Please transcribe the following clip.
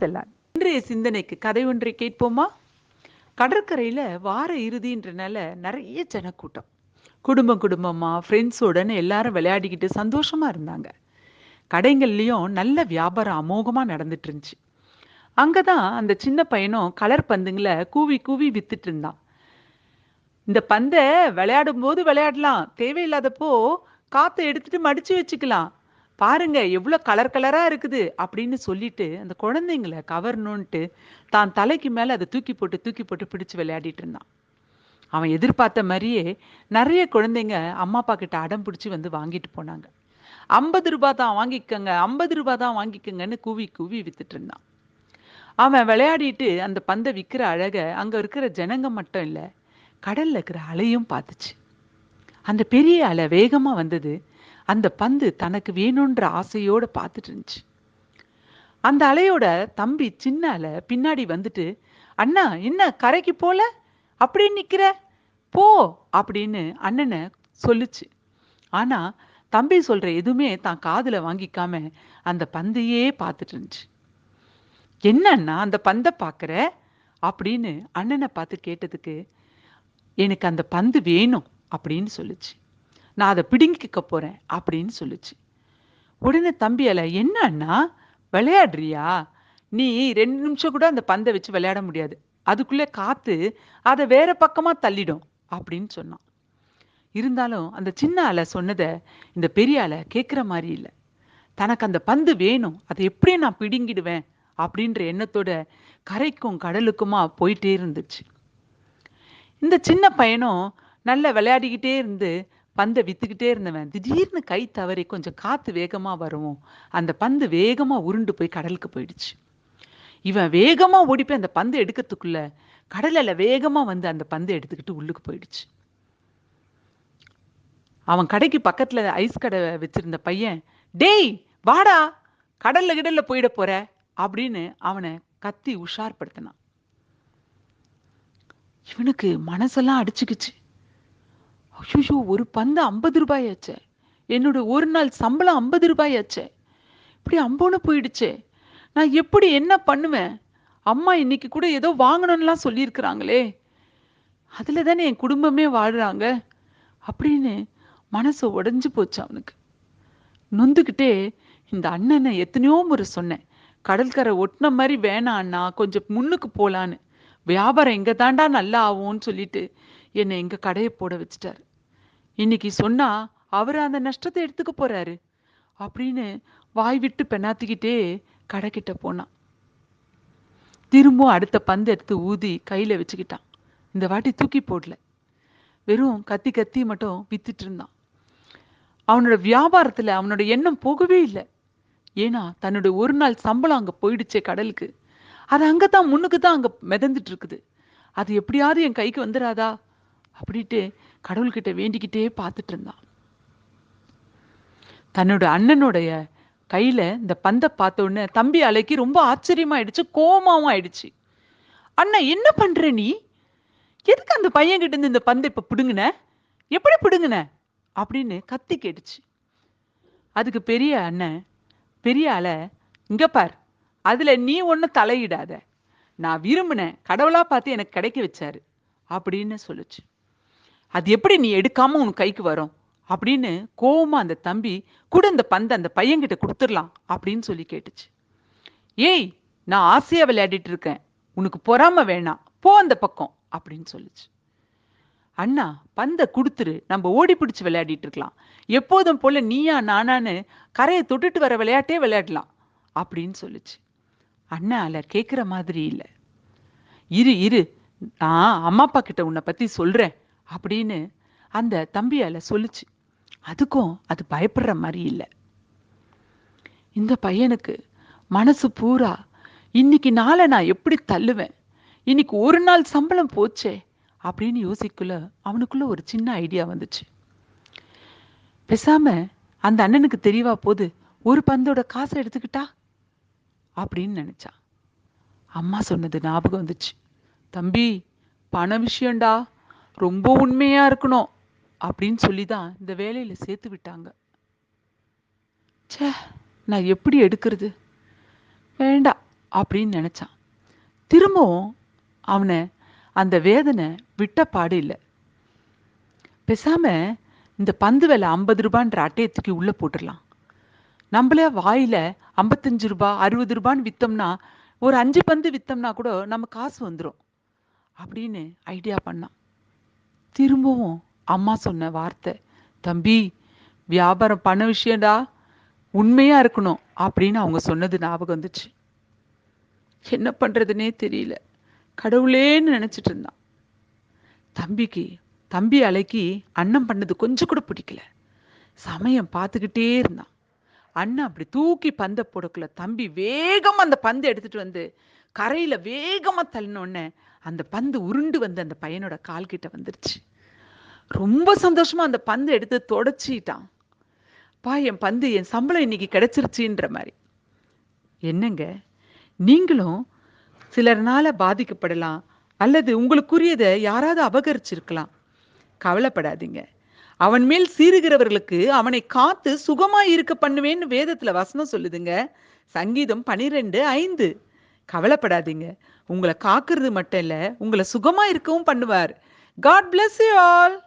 செல்லான் இன்றைய சிந்தனைக்கு கதை ஒன்றை கேட்போமா? கடற்கரையில் வார இறுதின்றனால நிறைய ஜனக்கூட்டம். குடும்பம் குடும்பமாக ஃப்ரெண்ட்ஸோடன்னு எல்லாரும் விளையாடிக்கிட்டு சந்தோஷமாக இருந்தாங்க. கடைங்கள்லேயும் நல்ல வியாபாரம் அமோகமாக நடந்துட்டு இருந்துச்சு அங்கே தான் அந்த சின்ன பையனும் கலர் பந்துங்களை கூவி கூவி வித்துட்டு இருந்தான். இந்த பந்தை விளையாடும் போது விளையாடலாம். தேவையில்லாதப்போ காற்றை எடுத்துட்டு மடிச்சு வச்சுக்கலாம். பாருங்க எவ்வளோ கலர் கலராக இருக்குது அப்படின்னு சொல்லிட்டு அந்த குழந்தைங்களை கவரணுன்ட்டு தான் தலைக்கு மேலே அதை தூக்கி போட்டு தூக்கி போட்டு பிடிச்சு விளையாடிட்டு இருந்தான். அவன் எதிர்பார்த்த மாதிரியே நிறைய குழந்தைங்க அம்மா அப்பா கிட்ட அடம் பிடிச்சி வந்து வாங்கிட்டு போனாங்க. ஐம்பது ரூபா தான் வாங்கிக்கங்க ஐம்பது ரூபா தான் வாங்கிக்கங்கன்னு கூவி கூவி வித்துட்டு இருந்தான். அவன் விளையாடிட்டு அந்த பந்தை விற்கிற அழகை அங்கே இருக்கிற ஜனங்க மட்டும் இல்லை கடல்ல இருக்கிற அலையும் பார்த்துச்சு. அந்த பெரிய அலை வேகமாக வந்தது. அந்த பந்து தனக்கு வேணுன்ற ஆசையோடு பார்த்துட்டு இருந்துச்சு அந்த அலையோட தம்பி சின்ன அலை பின்னாடி வந்துட்டு அண்ணா என்ன கரைக்கு போல? அப்படியே நிற்கிற போ! அப்படின்னு அண்ணனை சொல்லுச்சு. ஆனால் தம்பி சொல்கிற எதுவுமே தான் காதில் வாங்கிக்காம அந்த பந்தையே பார்த்துட்டு இருந்துச்சு என்னன்னா அந்த பந்தை பார்க்குற? அப்படின்னு அண்ணனை பார்த்து கேட்டதுக்கு எனக்கு அந்த பந்து வேணும் அப்படின்னு சொல்லுச்சு. நான் அதை பிடுங்கிக்க போகிறேன் அப்படின்னு சொல்லுச்சு. உடனே தம்பி என்ன அண்ணா? விளையாடுறியா? நீ ரெண்டு நிமிஷம் கூட அந்த பந்தை வச்சு விளையாட முடியாது. அதுக்குள்ளே காற்று அதை வேற பக்கமாக தள்ளிடும் அப்படின்னு சொன்னான். இருந்தாலும் அந்த சின்ன அலை சொன்னதை இந்த பெரிய அலை கேட்குற மாதிரி இல்லை. தனக்கு அந்த பந்து வேணும். அதை எப்படியும் நான் பிடுங்கிடுவேன் அப்படின்ற எண்ணத்தோட கரைக்கும் கடலுக்குமா போயிட்டே இருந்துச்சு. இந்த சின்ன பையனும் நல்லா விளையாடிக்கிட்டே இருந்து பந்தை வித்துக்கிட்டே இருந்தவன். திடீர்னு கை தவறி கொஞ்சம் காற்று வேகமாக வரவும். அந்த பந்து வேகமாக உருண்டு போய் கடலுக்கு போயிடுச்சு. இவன் வேகமாக ஓடி போய் அந்த பந்து எடுக்கிறதுக்குள்ள கடலில் வேகமாக வந்து அந்த பந்து எடுத்துக்கிட்டு உள்ளுக்கு போயிடுச்சு. அவன் கடைக்கு பக்கத்தில் ஐஸ் கடை வச்சிருந்த பையன் டேய் வாடா கடல்ல கிடல்ல போயிட போற? அப்படின்னு அவனை கத்தி உஷார்படுத்தினான். இவனுக்கு மனசெல்லாம் அடிச்சுக்குச்சு. ஐயோ ஒரு பந்து ஐம்பது ரூபாயாச்சே. என்னோட ஒரு நாள் சம்பளம் ஐம்பது ரூபாயாச்சே. இப்படி அம்போன்னு போயிடுச்சே. நான் எப்படி என்ன பண்ணுவேன்? அம்மா இன்னைக்கு கூட ஏதோ வாங்கணும்லாம் சொல்லியிருக்கிறாங்களே. அதில் தானே என் குடும்பமே வாழ்கிறாங்க அப்படின்னு மனசு உடஞ்சி போச்சு அவனுக்கு. நொந்துக்கிட்டே இந்த அண்ணனை எத்தனையோ முறை சொன்னேன். கடற்கரை ஒட்டின மாதிரி வேணாம் அண்ணா கொஞ்சம் முன்னுக்கு போலான்னு. வியாபாரம் எங்கே தாண்டா நல்லா ஆகும்னு சொல்லிட்டு என்னை எங்க கடையை போட வச்சுட்டாரு. இன்னைக்கு சொன்னா அவர் அந்த நஷ்டத்தை எடுத்துக்க போறாரு அப்படின்னு வாய் விட்டு பெண்ணாத்திக்கிட்டே கடைக்கிட்ட போனான். திரும்பவும் அடுத்த பந்து எடுத்து ஊதி கையில் வச்சுக்கிட்டான். இந்த வாட்டி தூக்கி போடல. வெறும் கத்தி கத்தி மட்டும் வித்துட்டு இருந்தான். அவனோட வியாபாரத்தில் அவனோட எண்ணம் போகவே இல்லை. ஏன்னா தன்னோட ஒரு நாள் சம்பளம் அங்கே போயிடுச்சே கடலுக்கு. அது அங்கே தான் முன்னுக்கு தான் அங்கே மிதந்துட்டு இருக்குது. அது எப்படியாவது என் கைக்கு வந்துடாதா அப்படின்ட்டு கடவுள்கிட்ட வேண்டிக்கிட்டே பார்த்துட்டு இருந்தான் தன்னோட அண்ணனுடைய கையில இந்த பந்தை பார்த்த உடனே தம்பி அலைக்கு ரொம்ப ஆச்சரியமாயிடுச்சு கோமாவும் ஆயிடுச்சு. அண்ணன் என்ன பண்ற நீ? எதுக்கு அந்த பையன் கிட்ட இருந்து இந்த பந்தை இப்ப பிடுங்கின? எப்படி பிடுங்கின? அப்படின்னு கத்தி கேட்டுச்சு. அதுக்கு பெரிய அண்ணன் பெரிய அலை இங்க பார் அதுல நீ ஒன்றும் தலையிடாத. நான் விரும்பினேன் கடவுளா பார்த்து எனக்கு கிடைக்க வச்சாரு. அப்படின்னு சொல்லுச்சு. அது எப்படி நீ எடுக்காம உன் கைக்கு வரும்? அப்படின்னு கோவமா அந்த தம்பி கூட அந்த பந்தை அந்த பையன்கிட்ட கொடுத்துடலாம் அப்படின்னு சொல்லி கேட்டுச்சு. ஏய் நான் ஆசையா விளையாடிட்டு இருக்கேன். உனக்கு பொறாம வேணாம். போ அந்த பக்கம் அப்படின்னு சொல்லுச்சு. அண்ணா பந்தை கொடுத்துரு. நம்ம ஓடி பிடிச்சு விளையாடிட்டு இருக்கலாம். எப்போதும் போல நீயா நானான்னு கரையை தொட்டுட்டு வர விளையாட்டே விளையாடலாம் அப்படின்னு சொல்லுச்சு. அண்ணா அல கேட்குற மாதிரி இல்லை. இரு இரு. நான் அம்மா அப்பா கிட்ட உன்னை பத்தி சொல்றேன். அப்படின்னு அந்த தம்பியால் சொல்லுச்சு. அதுக்கும் அது பயப்படுற மாதிரி இல்லை. இந்த பையனுக்கு மனசு பூரா இன்னைக்கு நாளை நான் எப்படி தள்ளுவேன்? இன்னைக்கு ஒரு நாள் சம்பளம் போச்சே? அப்படின்னு யோசிக்குள்ள அவனுக்குள்ள ஒரு சின்ன ஐடியா வந்துச்சு. பேசாம அந்த அண்ணனுக்கு தெரியவா போது ஒரு பந்தோட காசை எடுத்துக்கிட்டா? அப்படின்னு நினைச்சான் அம்மா சொன்னது ஞாபகம் வந்துச்சு. தம்பி பண விஷயம்டா. ரொம்ப உண்மையா இருக்கணும் அப்படின்னு சொல்லி தான் இந்த வேலையில சேர்த்து விட்டாங்க. சே நான் எப்படி எடுக்கிறது? வேண்டாம் அப்படின்னு நினைச்சான். திரும்பவும் அவனை அந்த வேதனை விட்ட பாடு இல்லை. பேசாம இந்த பந்து விலை ஐம்பது ரூபான்ற அட்டையை தூக்கி உள்ள போட்டுடலாம். நம்மளே வாயில ஐம்பத்தஞ்சு ரூபா அறுபது ரூபான்னு விற்றோம்னா ஒரு அஞ்சு பந்து விற்றோம்னா கூட நம்ம காசு வந்துடும் அப்படின்னு ஐடியா பண்ணான். திரும்பவும் அம்மா சொன்ன வார்த்தை தம்பி வியாபாரம் பண்ண விஷயம்டா உண்மையா இருக்கணும் அப்படின்னு அவங்க சொன்னது ஞாபகம் வந்துச்சு. என்ன பண்றதுன்னே தெரியல. கடவுளேன்னு நினைச்சிட்டு இருந்தான். தம்பிக்கு தம்பி அலைக்கு அண்ணன் பண்ணது கொஞ்சம் கூட பிடிக்கல. சமயம் பார்த்துக்கிட்டே இருந்தான். அண்ணன் அப்படி தூக்கி பந்தை போடக்குள்ள தம்பி வேகமாக அந்த பந்தை எடுத்துட்டு வந்து கரையில் வேகமாக தள்ளினோடனே அந்த பந்து உருண்டு வந்து அந்த பையனோட கால்கிட்ட வந்துருச்சு. ரொம்ப சந்தோஷமாக அந்த பந்து எடுத்து தொடச்சிட்டான். பா என் பந்து என் சம்பளம் இன்னைக்கு கிடைச்சிருச்சுன்ற மாதிரி. என்னங்க? நீங்களும் சிலர்னால பாதிக்கப்படலாம் அல்லது உங்களுக்குரியதை யாராவது அபகரிச்சிருக்கலாம். கவலைப்படாதீங்க. அவன் மேல் சீறுகிறவர்களுக்கு அவனை காத்து சுகமாய் இருக்க பண்ணுவேன்னு வேதத்துல வசனம் சொல்லுதுங்க. சங்கீதம் பனிரெண்டு ஐந்து. கவலைப்படாதீங்க. உங்களை காக்குறது மட்டும் இல்ல உங்களை சுகமா இருக்கவும் பண்ணுவார். God bless you all